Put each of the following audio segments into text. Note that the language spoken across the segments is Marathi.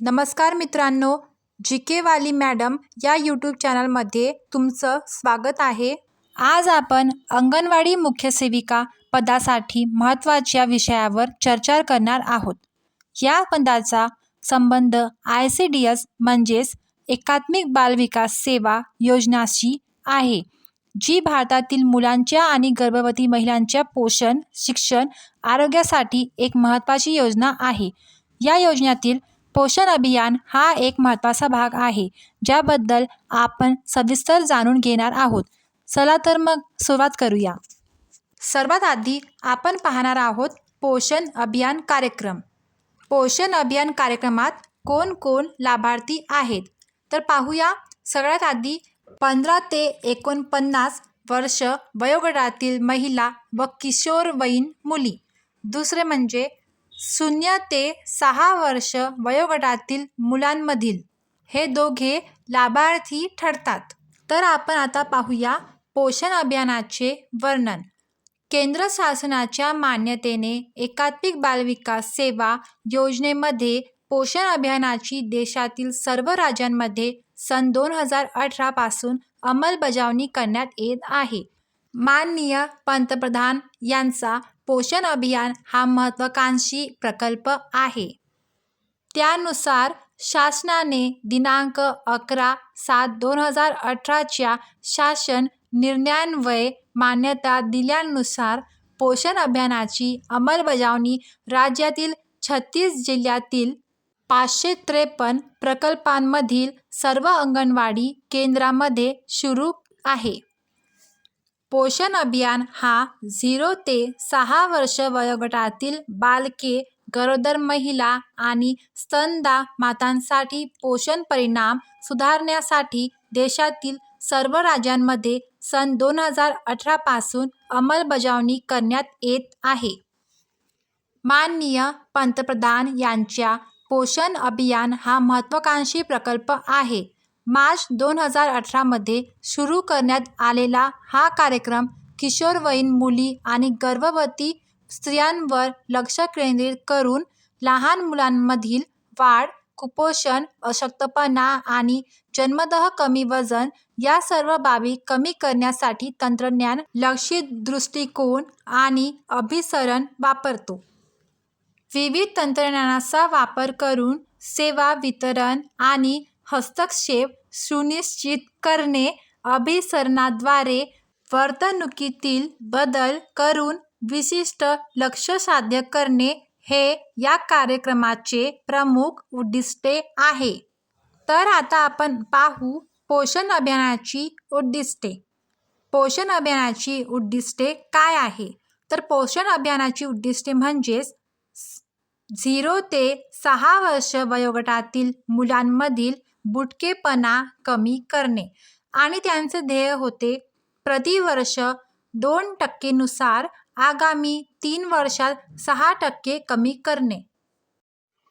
नमस्कार मित्रांनो जी के वाली मॅडम या यूट्यूब चॅनलमध्ये तुमचं स्वागत आहे. आज आपण अंगणवाडी मुख्य सेविका पदासाठी महत्त्वाच्या विषयावर चर्चा करणार आहोत. या पदाचा संबंध आय सी डी एस म्हणजेच एकात्मिक बालविकास सेवा योजनाशी आहे जी भारतातील मुलांच्या आणि गर्भवती महिलांच्या पोषण शिक्षण आरोग्यासाठी एक महत्त्वाची योजना आहे. या योजनेतील पोषण अभियान हा एक महत्त्वाचा भाग आहे ज्याबद्दल आपण सविस्तर जाणून घेणार आहोत. चला तर मग सुरुवात करूया. सर्वात आधी आपण पाहणार आहोत पोषण अभियान कार्यक्रम. पोषण अभियान कार्यक्रमात कोण कोण लाभार्थी आहेत? तर पाहूया. सगळ्यात आधी पंधरा ते एकोणपन्नास वर्ष वयोगटातील महिला व किशोरवयीन मुली. दुसरे म्हणजे शून्य ते सहा वर्ष वयोगटातील मुलांमधील हे दोघे लाभार्थी ठरतात. तर आपण आता पाहूया पोषण अभियानाचे वर्णन. केंद्र शासनाच्या मान्यतेने एकात्मिक बालविकास सेवा योजनेमध्ये पोषण अभियानाची देशातील सर्व राज्यांमध्ये सन दोन हजार अठरापासून अंमलबजावणी करण्यात येत आहे. माननीय पंतप्रधान यांचा पोषण अभियान हा महत्त्वाकांक्षी प्रकल्प आहे. त्यानुसार शासनाने दिनांक अकरा सात दोन हजार अठराच्या शासन निर्णयान्वये मान्यता दिल्यानुसार पोषण अभियानाची अंमलबजावणी राज्यातील छत्तीस जिल्ह्यातील पाचशे त्रेपन्न प्रकल्पांमधील सर्व अंगणवाडी केंद्रामध्ये सुरू आहे. पोषण अभियान हा झिरो ते सहा वर्ष वयोगटातील बालके गरोदर महिला आणि स्तनदा मातांसाठी पोषण परिणाम सुधारण्यासाठी देशातील सर्व राज्यांमध्ये सन दोन हजार अठरापासून अंमलबजावणी करण्यात येत आहे. माननीय पंतप्रधान यांच्या पोषण अभियान हा महत्त्वाकांक्षी प्रकल्प आहे. मार्च दोन हजार अठरामध्ये सुरू करण्यात आलेला हा कार्यक्रम किशोरवयीन मुली आणि गर्भवती स्त्रियांवर लक्ष केंद्रित करून लहान मुलांमधील वाढ कुपोषण अशक्तपणा आणि जन्मतः कमी वजन या सर्व बाबी कमी करण्यासाठी तंत्रज्ञान लक्षित दृष्टिकोन आणि अभिसरण वापरतो. विविध तंत्रज्ञानाचा वापर करून सेवा वितरण आणि हस्तक्षेप सुनिश्चित करणे अभिसरणाद्वारे वर्तणुकीतील बदल करून विशिष्ट लक्ष साध्य करणे हे या कार्यक्रमाचे प्रमुख उद्दिष्टे आहे. तर आता आपण पाहू पोषण अभियानाची उद्दिष्टे. पोषण अभियानाची उद्दिष्टे काय आहे? तर पोषण अभियानाची उद्दिष्टे म्हणजेच झिरो ते सहा वर्ष वयोगटातील मुलांमधील बुटकेपणा कमी करणे. आणि त्यांचे ध्येय होते प्रतिवर्ष दोन टक्केनुसार आगामी तीन वर्षात सहा टक्के कमी करणे.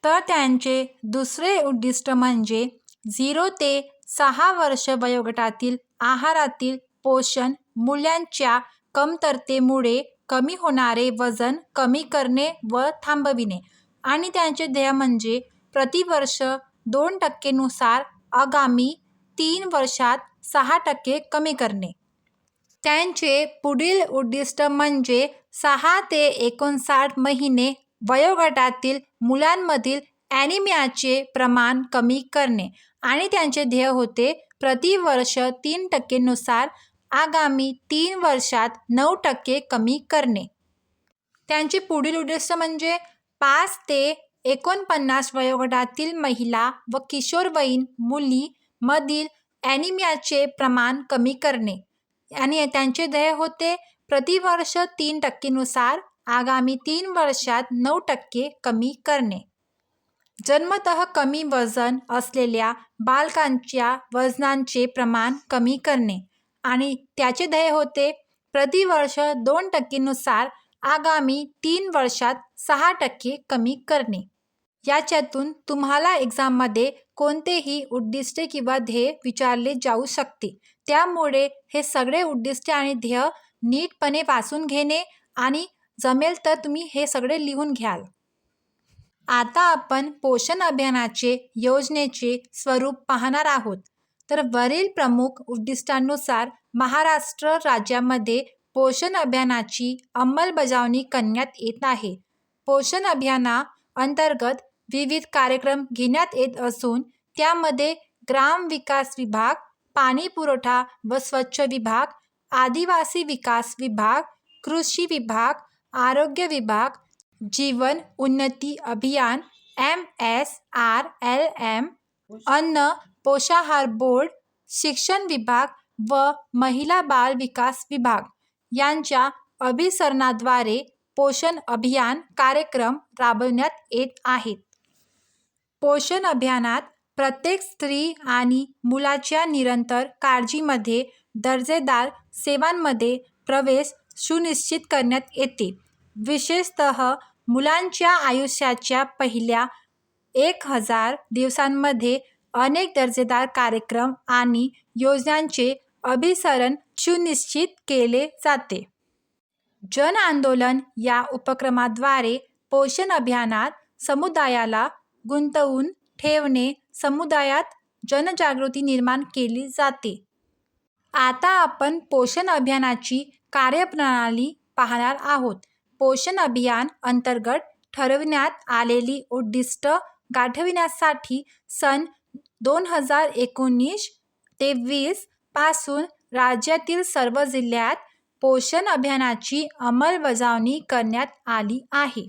तर त्यांचे दुसरे उद्दिष्ट म्हणजे झिरो ते सहा वर्ष वयोगटातील आहारातील पोषण मूल्यांच्या कमतरतेमुळे कमी होणारे वजन कमी करणे व थांबविणे. आणि त्यांचे ध्येय म्हणजे प्रतिवर्ष दोन टक्केनुसार आगामी तीन वर्षात सहा टक्के कमी करणे. त्यांचे पुढील उद्दिष्ट म्हणजे सहा ते एकोणसाठ महिने वयोगटातील मुलांमधील ॲनिमियाचे प्रमाण कमी करणे आणि त्यांचे ध्येय होते प्रतिवर्ष तीन टक्केनुसार आगामी तीन वर्षात नऊ टक्के कमी करणे. त्यांचे पुढील उद्दिष्ट म्हणजे पाच ते एकोणपन्नास वयोगटातील महिला व किशोरवयीन मुली मधील ॲनिमियाचे प्रमाण कमी करणे. आणि त्यांचे ध्येय होते प्रतिवर्ष तीन टक्केनुसार आगामी तीन वर्षात नऊ टक्के कमी करणे. जन्मतः कमी वजन असलेल्या बालकांच्या वजनांचे प्रमाण कमी करणे. आणि त्याचे ध्येय होते प्रतिवर्ष दोन टक्केनुसार आगामी तीन वर्षात सहा टक्के कमी करणे. याच्यातून तुम्हाला एक्झाममध्ये कोणतेही उद्दिष्टे किंवा ध्येय विचारले जाऊ शकते. त्यामुळे हे सगळे उद्दिष्टे आणि ध्येय नीटपणे वाचून घेणे आणि जमेल तर तुम्ही हे सगळे लिहून घ्याल. आता आपण पोषण अभियानाचे योजनेचे स्वरूप पाहणार आहोत. तर वरील प्रमुख उद्दिष्टांनुसार महाराष्ट्र राज्यामध्ये पोषण अभियानाची अंमलबजावणी करण्यात येत आहे. पोषण अभियाना अंतर्गत विविध कार्यक्रम घेण्यात येत असून त्यामध्ये ग्राम विकास विभाग पाणी पुरवठा व स्वच्छ विभाग आदिवासी विकास विभाग कृषी विभाग आरोग्य विभाग जीवन उन्नती अभियान M S R L M अन्न पोषाहार बोर्ड शिक्षण विभाग व महिला बाल विकास विभाग यांच्या अभिसरणाद्वारे पोषण अभियान कार्यक्रम राबवण्यात येत आहेत. पोषण अभियानात प्रत्येक स्त्री आणि मुलाच्या निरंतर काळजीमध्ये दर्जेदार सेवांमध्ये प्रवेश सुनिश्चित करण्यात येते. विशेषत मुलांच्या आयुष्याच्या पहिल्या एक हजार दिवसांमध्ये अनेक दर्जेदार कार्यक्रम आणि योजनांचे अभिसरण सुनिश्चित केले जाते. जन आंदोलन या उपक्रमाद्वारे पोषण अभियानात समुदायाला गुंतवून ठेवणे समुदायात जनजागृती निर्माण केली जाते. आता आपण पोषण अभियानाची कार्यप्रणाली पाहणार आहोत. पोषण अभियान अंतर्गत ठरविण्यात आलेली उद्दिष्ट गाठविण्यासाठी सन दोन हजार एकोणीस ते वीसपासून राज्यातील सर्व जिल्ह्यात पोषण अभियानाची अंमलबजावणी करण्यात आली आहे.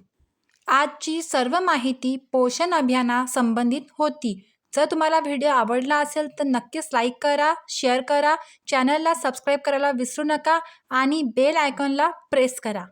आजची सर्व माहिती पोषण अभियाना संबंधित होती. जर तुम्हाला व्हिडिओ आवडला असेल तर नक्कीच लाईक करा शेअर करा चॅनलला सबस्क्राईब करायला विसरू नका आणि बेल आयकॉनला प्रेस करा.